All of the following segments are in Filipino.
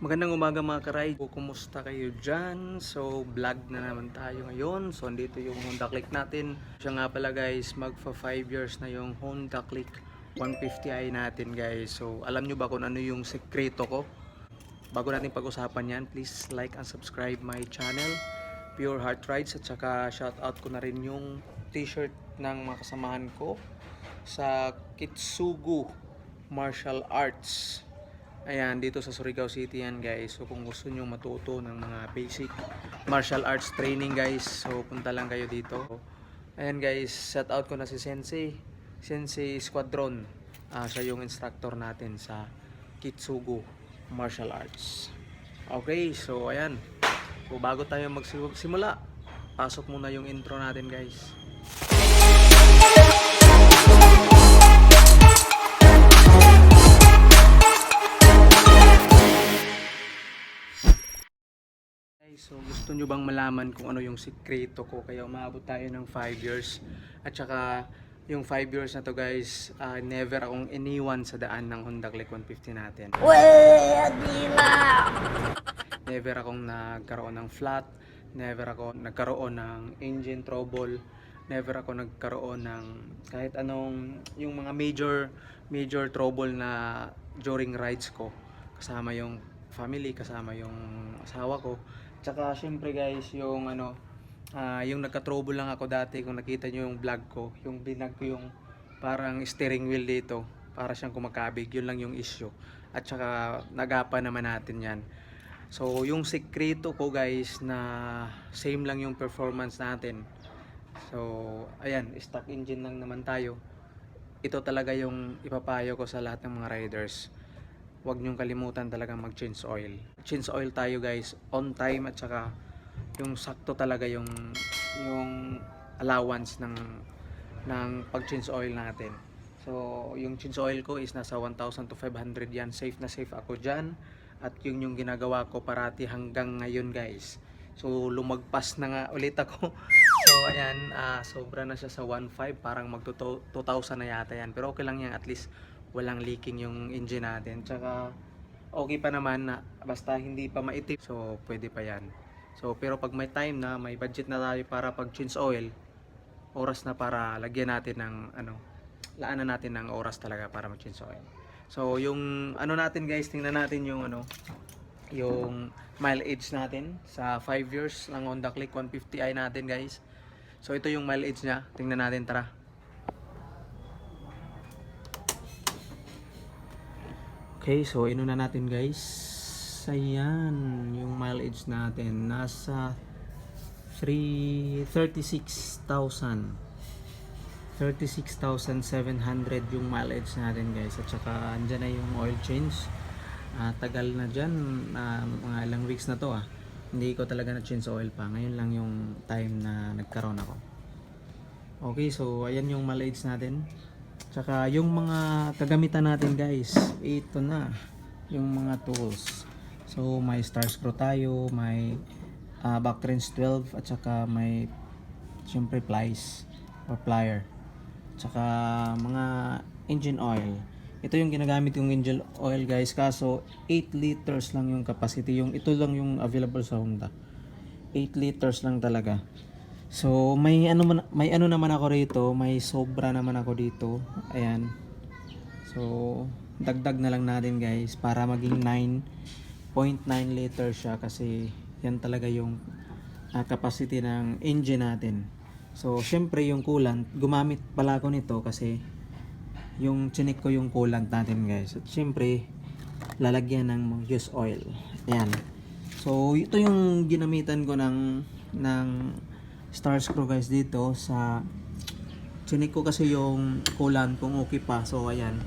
Magandang umaga mga karay. Kumusta kayo dyan? So, vlog na naman tayo ngayon. So, andito yung Honda Click natin. Siya nga pala guys, magfa 5 years na yung Honda Click 150i natin guys. So, alam nyo ba kung ano yung sekreto ko? Bago natin pag-usapan yan, please like and subscribe my channel. Pure Heart Rides at saka shoutout ko na rin yung t-shirt ng mga kasamahan ko sa Kitsugu Martial Arts. Ayan, dito sa Surigao City yan guys. So kung gusto nyo matuto ng mga basic martial arts training guys, so punta lang kayo dito. Ayan guys, shout out ko na si Sensei. Sensei Squadron. Ah, siya yung instructor natin sa Kitsugu Martial Arts. Okay, so ayan. So bago tayo magsimula, pasok muna yung intro natin guys. So gusto nyo bang malaman kung ano yung sikreto ko? Kaya umabot tayo ng 5 years. At saka yung 5 years na to guys ah, never akong iniwan sa daan ng Honda Click 150 natin. Never akong nagkaroon ng flat. Never ako nagkaroon ng engine trouble. Never ako nagkaroon ng kahit anong yung mga major major trouble na during rides ko. Kasama yung family kasama yung asawa ko tsaka syempre guys yung ano ah, yung nagka-trouble lang ako dati kung nakita nyo yung vlog ko yung binag ko yung parang steering wheel dito para siyang kumakabig yun lang yung issue at saka nagapa naman natin yan So, yung sekreto ko guys na same lang yung performance natin. So, ayan, stock engine lang naman tayo. Ito talaga yung ipapayo ko sa lahat ng mga riders. Huwag niyong kalimutan talaga mag-change oil. Change oil tayo guys on time at saka yung sakto talaga yung yung allowance ng ng pag-change oil natin. So, yung change oil ko is nasa 1,000 to 500 yan. Safe na safe ako dyan. At yun yung ginagawa ko parati hanggang ngayon guys. So, lumagpas na nga ulit ako. so, ayan, ah, sobra na siya sa 1.5. Parang mag 2,000 na yata yan. Pero okay lang yan. At least walang leaking yung engine natin. Tsaka, okay pa naman na basta hindi pa maitim. So, pwede pa yan. So, pero pag may time na, may budget na tayo para pag change oil, oras na para lagyan natin ng ano, laanan natin ng oras talaga para mag-change oil. So, yung ano natin guys, tingnan natin yung ano, yung mileage natin sa 5 years ng Honda Click 150i natin guys. So, ito yung mileage niya. Tingnan natin, tara. Okay, so ino na natin guys. Ayan, yung mileage natin nasa 3 36,000. 36,700 yung mileage natin guys. At saka andyan na yung oil change. Ah, tagal na dyan ah, mga ilang weeks na to ah. Hindi ko talaga na change oil pa. Ngayon lang yung time na nagkaroon ako. Okay so ayan yung mileage natin tsaka yung mga kagamitan natin guys ito na yung mga tools. So may star screw tayo may ah, back wrench 12 at saka may syempre plies or plier. Tsaka mga engine oil. Ito yung ginagamit yung engine oil guys kaso 8 liters lang yung capacity. Yung ito lang yung available sa Honda. 8 liters lang talaga so may ano man- may ano naman ako rito may sobra naman ako dito. Ayan. So dagdag na lang natin guys para maging 9.9 liters siya kasi yan talaga yung ah, capacity ng engine natin. So syempre yung coolant gumamit pala ako nito kasi yung chinik ko yung coolant natin guys. At syempre lalagyan ng use oil. Ayan. So ito yung ginamitan ko ng ng star screw guys dito sa chinik ko kasi yung coolant kung okay pa so ayan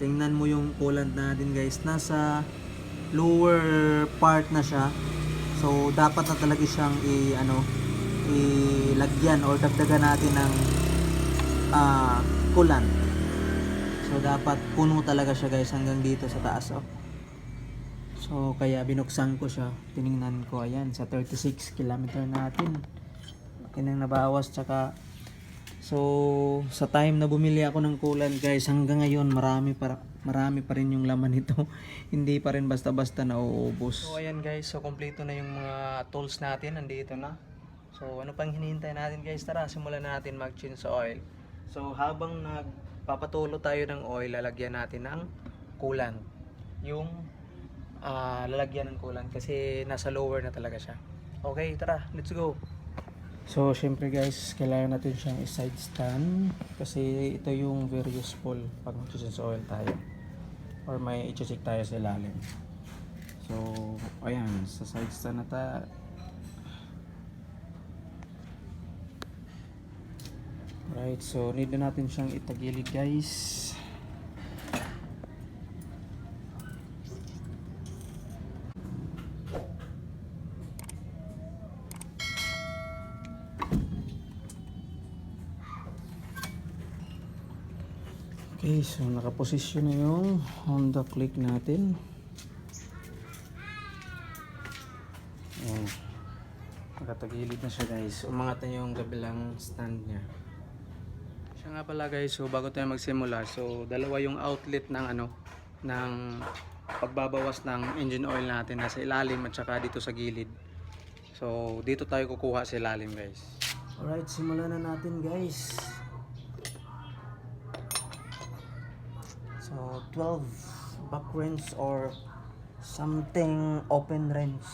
tingnan mo yung coolant natin guys nasa lower part na siya so dapat na talaga siyang i ano ilagyan or dagdagan natin ng ah coolant So dapat puno talaga siya guys hanggang dito sa taas oh. So kaya binuksan ko siya. Tiningnan ko ayan sa 36 kilometer natin. Laki nang nabawas tsaka So, sa time na bumili ako ng kulan guys, hanggang ngayon marami para marami pa rin yung laman nito. Hindi pa rin basta-basta nauubos. So, ayan guys, so kompleto na yung mga tools natin, nandito na. So, ano pang hinihintay natin guys? Tara, simulan na natin mag-change sa oil. So, habang nagpapatulo tayo ng oil, lalagyan natin ng coolant. Yung ah, lalagyan ng coolant kasi nasa lower na talaga siya. Okay, tara, let's go. So, syempre guys, kailangan natin siyang i-side stand kasi ito yung very useful pag mag-change oil tayo or may i-check tayo sa ilalim. So, ayan, sa side stand na ta Right, so need na natin siyang itagilid guys. Okay, so nakaposisyon na yung Honda Click natin. Ayan. Nakatagilid na siya guys. Umangat na yung kabilang stand niya. Siya nga pala guys, so bago tayo magsimula, so dalawa yung outlet ng ano, ng pagbabawas ng engine oil natin nasa ilalim at saka dito sa gilid. So dito tayo kukuha sa ilalim guys. Alright, simulan na natin guys. So 12 back wrench or something open wrench.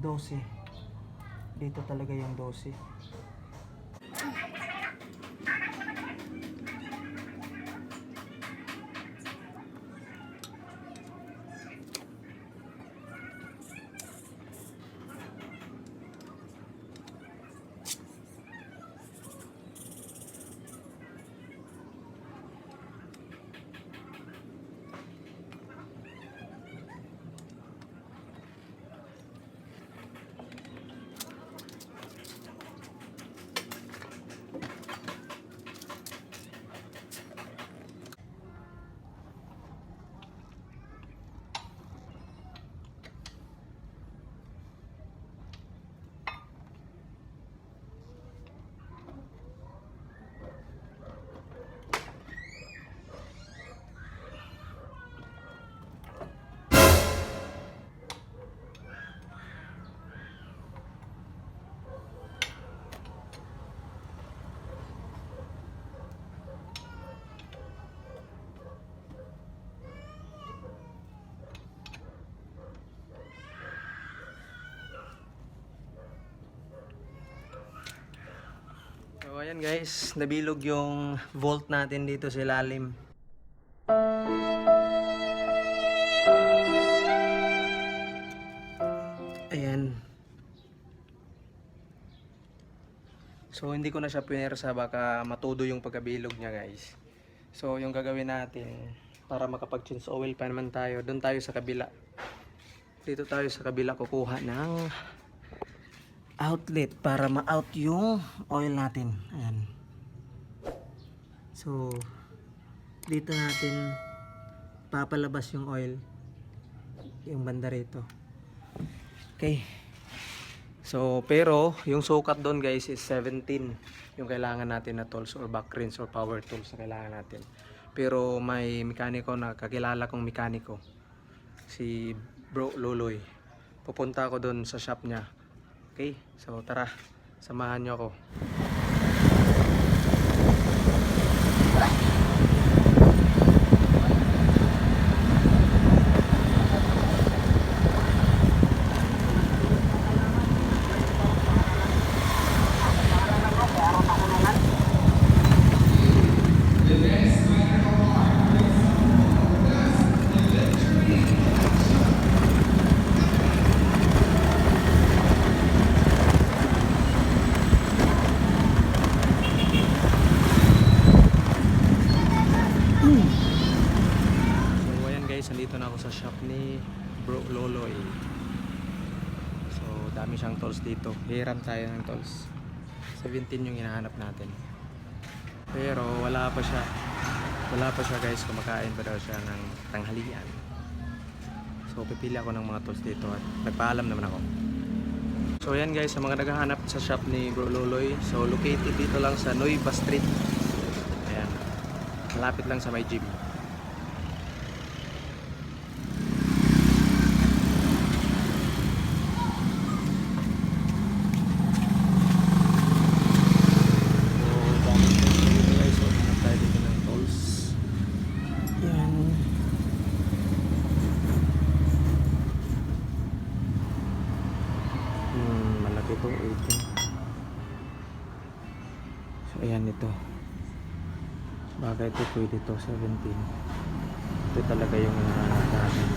12. Dito talaga yung 12. Ayan guys, nabilog yung volt natin dito sa ilalim. Ayan. So hindi ko na siya pinersa baka matudo yung pagkabilog niya guys. So yung gagawin natin para makapag-change oil pa naman tayo, doon tayo sa kabila. Dito tayo sa kabila kukuha ng outlet para ma-out yung oil natin. Ayan. So, dito natin papalabas yung oil yung banda rito. Okay. So, pero yung sukat doon guys is 17 yung kailangan natin na tools or back wrench or power tools na kailangan natin. Pero may mekaniko na kakilala kong mekaniko si Bro Loloy. Pupunta ako doon sa shop niya. Okay, so tara, samahan nyo ako. So ayan guys, nandito na ako sa shop ni Bro Loloy. So dami siyang tools dito. Hiram tayo ng tools. 17 yung hinahanap natin. Pero wala pa siya. Wala pa siya guys, kumakain pa daw siya ng tanghalian. So pipili ako ng mga tools dito at nagpaalam naman ako. So ayan guys, sa mga naghahanap sa shop ni Bro Loloy, so located dito lang sa Nueva Street. Ayan. Malapit lang sa may gym. So, dami dito guys. So, hanap tayo dito ng tolls. Yan. Hmm, malaki to, 18. So, ayan ito. Bagay ito, pwede to, 17. Ito talaga yung hinahanap natin.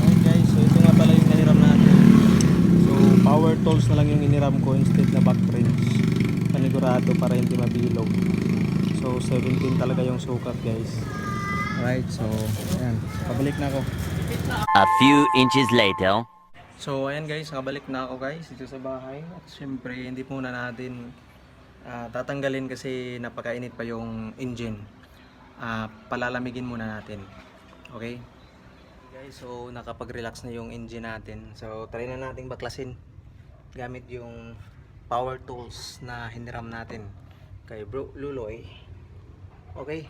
Okay guys, so ito nga pala yung nahiram natin. So power tools na lang yung iniram ko instead na back wrench. Panigurado para hindi mabilog. So 17 talaga yung sukat guys. Alright, so ayan, pabalik na ako. A few inches later. So ayan guys, nakabalik na ako guys dito sa bahay. At syempre hindi muna natin ah, tatanggalin kasi napakainit pa yung engine. Ah, palalamigin muna natin. Okay? Guys, so nakapag-relax na yung engine natin. So try na nating baklasin gamit yung power tools na hiniram natin kay Bro Luloy. Okay?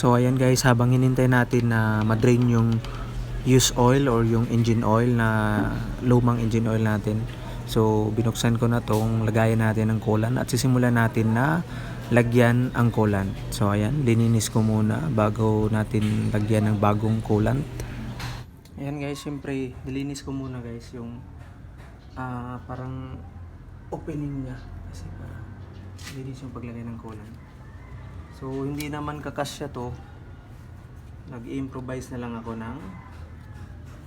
So ayan guys, habang hinintay natin na madrain yung used oil or yung engine oil na lumang engine oil natin. So binuksan ko na tong lagayan natin ng coolant at sisimulan natin na lagyan ang coolant. So ayan, lininis ko muna bago natin lagyan ng bagong coolant. Ayan guys, syempre nilinis ko muna guys yung ah, parang opening niya kasi para linis yung paglagay ng coolant. So, hindi naman kakasya to. Nag-improvise na lang ako ng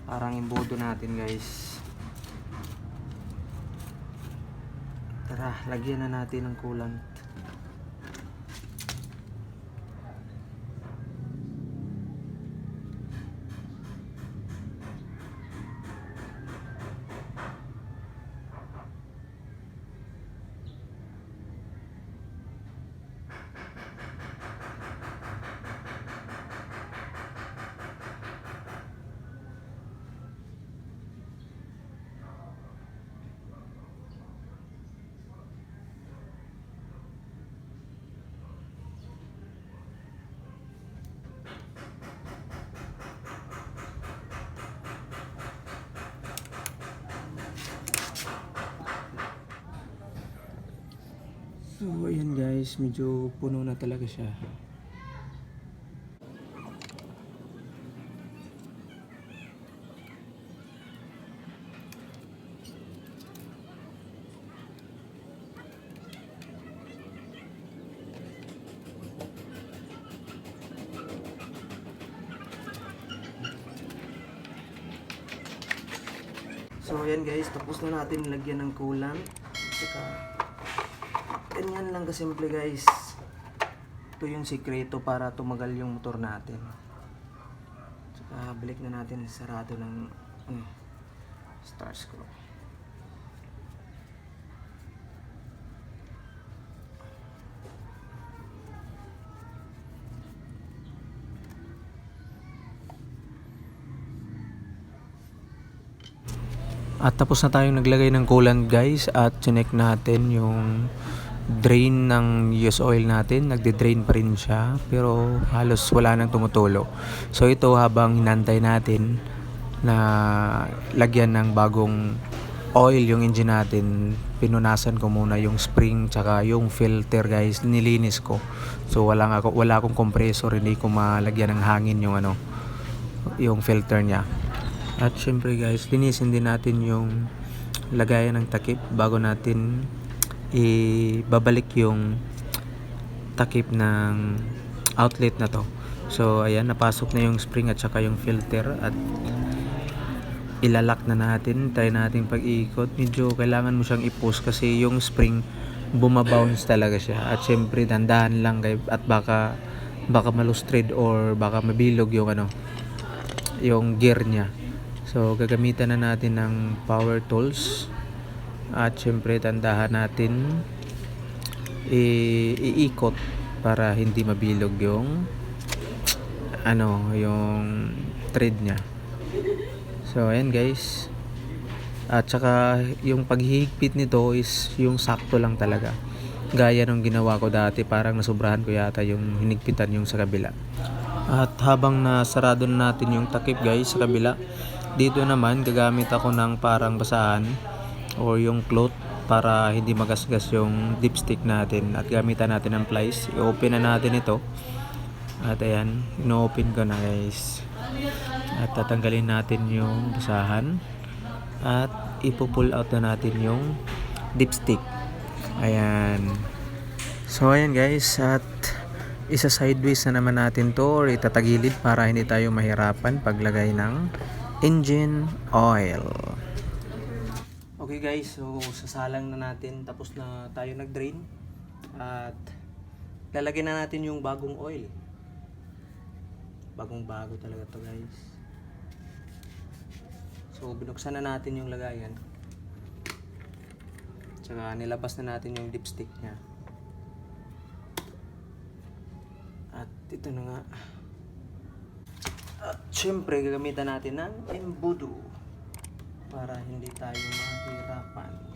parang imbodo natin, guys. Tara, lagyan na natin ng coolant. So, ayan guys, medyo puno na talaga siya. So ayan guys, tapos na natin lagyan ng kulang. Saka, ganyan lang kasimple guys. Ito yung sikreto para tumagal yung motor natin. Saka balik na natin sarado ng ano, star screw. At tapos na tayong naglagay ng coolant guys at chinek natin yung drain ng use oil natin. Nagde-drain pa rin siya pero halos wala nang tumutulo. So ito habang hinantay natin na lagyan ng bagong oil yung engine natin, pinunasan ko muna yung spring tsaka yung filter guys, nilinis ko. So wala ako, wala akong compressor, hindi ko malagyan ng hangin yung ano, yung filter niya. At syempre guys, linisin din natin yung lagayan ng takip bago natin ibabalik yung takip ng outlet na to. So ayan, napasok na yung spring at saka yung filter at ilalak na natin. Try natin pag-ikot. Medyo kailangan mo siyang i-push kasi yung spring bumabounce talaga siya. At syempre dandahan lang kay at baka baka malustred or baka mabilog yung ano yung gear niya. So, gagamitan na natin ng power tools. At syempre, tandahan natin i- iikot para hindi mabilog yung ano, yung thread niya. So, ayan guys. At saka, yung paghihigpit nito is yung sakto lang talaga. Gaya nung ginawa ko dati, parang nasubrahan ko yata yung hinigpitan yung sa kabila. At habang nasarado na natin yung takip guys sa kabila, dito naman gagamit ako ng parang basahan or yung cloth para hindi magasgas yung dipstick natin at gamitan natin ng plies. I-open na natin ito. At ayan, ino-open ko na guys. At tatanggalin natin yung basahan at ipo-pull out na natin yung dipstick. Ayan. So ayan guys at isa sideways na naman natin to or itatagilid para hindi tayo mahirapan paglagay ng engine oil. Okay guys, so sasalang na natin tapos na tayo nag-drain at lalagyan na natin yung bagong oil. Bagong bago talaga to guys. So binuksan na natin yung lagayan. Tsaka nilabas na natin yung dipstick niya. At ito na nga. At syempre, gagamitan natin ng embudo para hindi tayo mahirapan.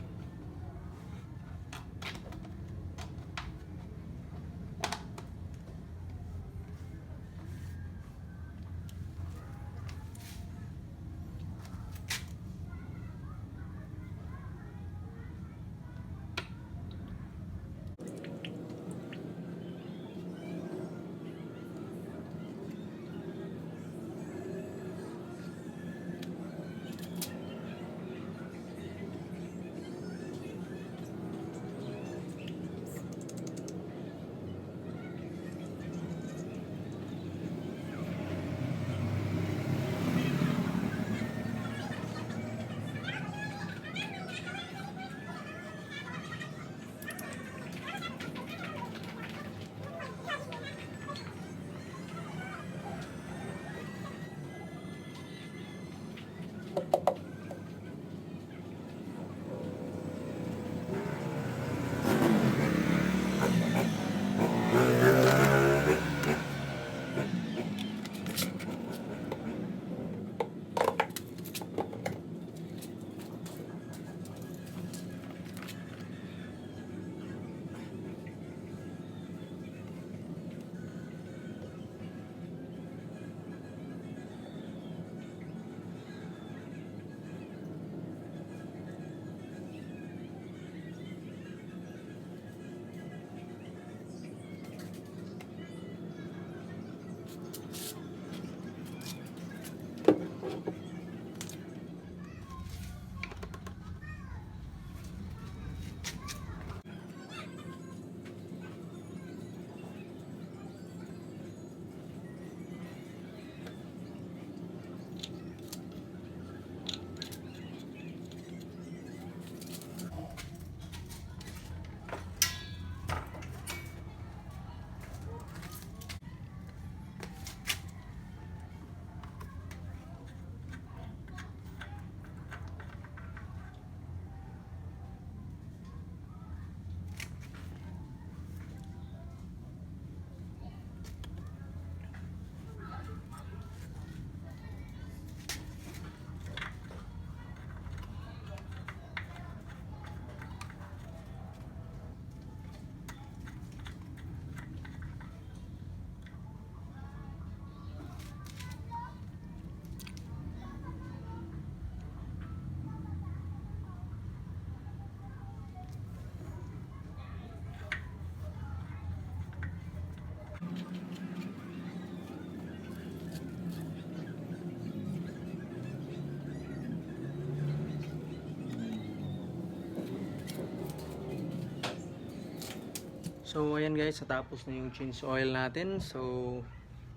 So ayan guys, natapos na yung change oil natin. So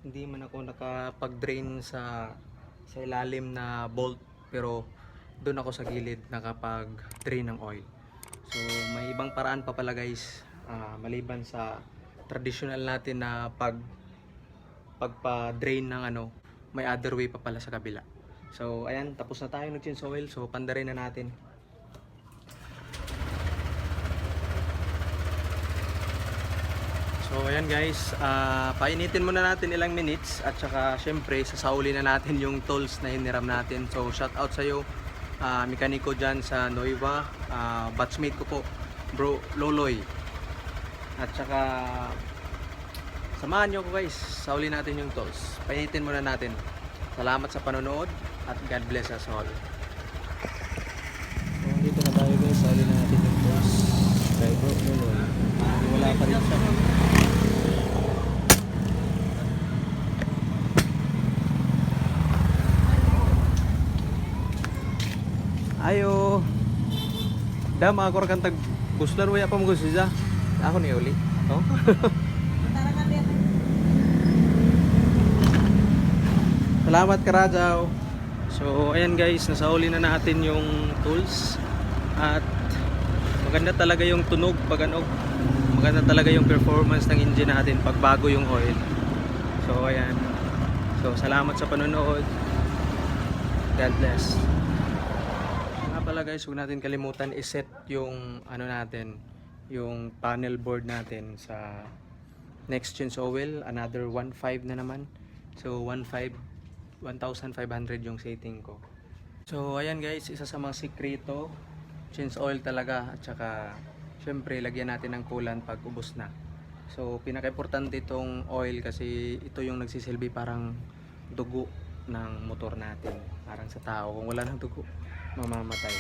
hindi man ako nakapag-drain sa sa ilalim na bolt pero doon ako sa gilid nakapag-drain ng oil. So may ibang paraan pa pala guys ah, maliban sa traditional natin na pag pagpa-drain ng ano, may other way pa pala sa kabila. So ayan, tapos na tayo nag-change oil. So pandarin na natin. So ayan guys, ah, painitin muna natin ilang minutes at saka syempre sasauli na natin yung tools na hiniram natin. So shout out sa iyo, mekaniko dyan sa Noiva, ah, batchmate ko po, bro Loloy. At saka samahan nyo ko guys, sauli natin yung tools. Painitin muna natin. Salamat sa panonood at God bless us all. So dito na tayo guys, sauli na natin yung tools. Kay bro Loloy. Wala pa rin siya. Ayo. Dam ako ra kantag buslan waya pa mo siya. Ako ni uli. Oh. Salamat Karajaw. So ayan guys, nasauli na natin yung tools at maganda talaga yung tunog pag ano, maganda talaga yung performance ng engine natin pag bago yung oil. So ayan. So salamat sa panonood. God bless. Pala guys, huwag natin kalimutan i-set yung ano natin, yung panel board natin sa next change oil, another 1.5 na naman. So 1.5 1,500 yung setting ko. So ayan guys, isa sa mga sikreto, change oil talaga at saka syempre lagyan natin ng coolant pag ubos na. So pinaka-importante itong oil kasi ito yung nagsisilbi parang dugo ng motor natin. Parang sa tao, kung wala ng dugo, mamamatay.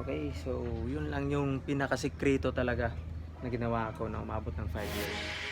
Okay, so yun lang yung pinakasikreto talaga na ginawa ko na umabot ng 5 years.